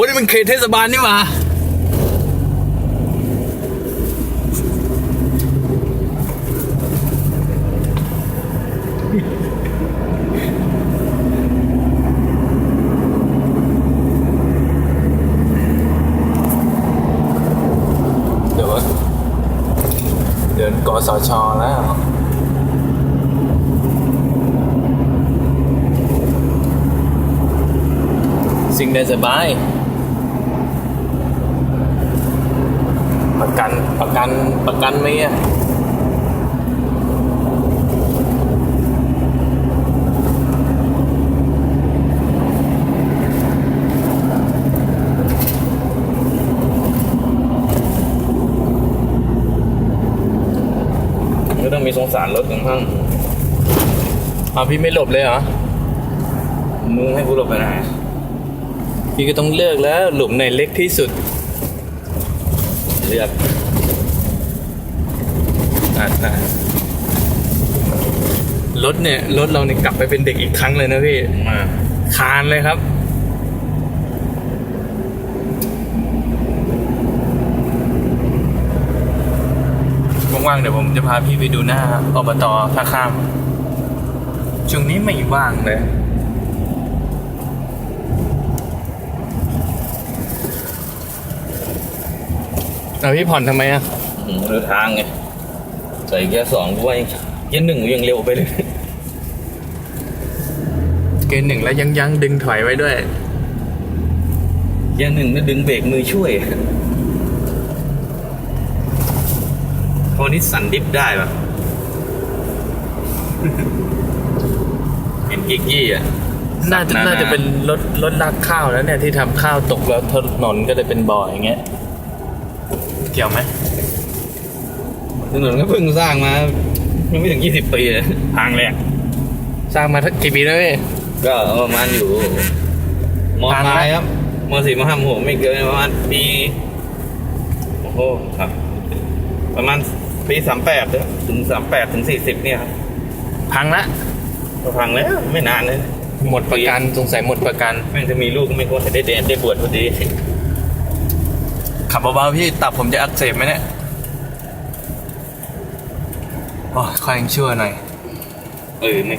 อ้ยนี่มันเขตเทศบาลนี่หว่าเดี๋ยวเดินกสชแล้วสิ่งใดสบาย ประ กันประกันประกันไหมอะก็ต้องมีสงสารรถกันบ้างอ้าวพี่ไม่หลบเลยเหรอ มึงให้กูหลบไปไหนพี่ก็ต้องเลือกแล้วหลุมไหนเล็กที่สุด เลือกอะอะรถเนี่ยรถเราเนี่ยกลับไปเป็นเด็กอีกครั้งเลยนะพี่มาคานเลยครับ ว่างๆเดี๋ยวผมจะพาพี่ไปดูหน้าอบตท่าข้ามช่วงนี้ไม่ว่างเลย เอาพี่ผ่อนทำไมอะอืมเรือทางไง ใส่เกียร์สองกูว่ายังเกียร์หนึ่งกูยังเร็วไปเลย เกณฑ์หนึ่งแล้วยังยังดึงถอยไว้ด้วย เกียร์หนึ่งนี่ดึงเบรกมือช่วยพอนี้สั่นดิฟได้ปะเห็นกิ๊กยี่อะ น่าจะนานาน่าจะเป็นรถรถลากข้าวแล้วเนี่ยที่ทำข้าวตกแล้วถนนก็เลยเป็นบ่ออย่างเงี้ยเกี่ยวไหมถนนก็เพิ่งสร้างมา ยังไม่ถึงยี่สิบปีเลยทางแรกสร้างมาทักกี่ปีแล้วพี่ ก็ประมาณอยู่มอทางปแรลากยครับมสี่มห้ามหกไม่เกินประมาณปีโอ้โหครับ ประมาณปีสามแปดถึงสามแปดถึงสี่สิบเนี่ยครับพังละก็พังแล้วไม่นานเลยหมดประกันสงสัยหมดประกัน แม่งจะมีลูกไม่ควรจะได้เดนได้บวชพอดี ขับเบาๆพี่ตับผมจะอักเสบไหมเนี่ยโอ้ยคอยยังชั่วหน่อย เออไม่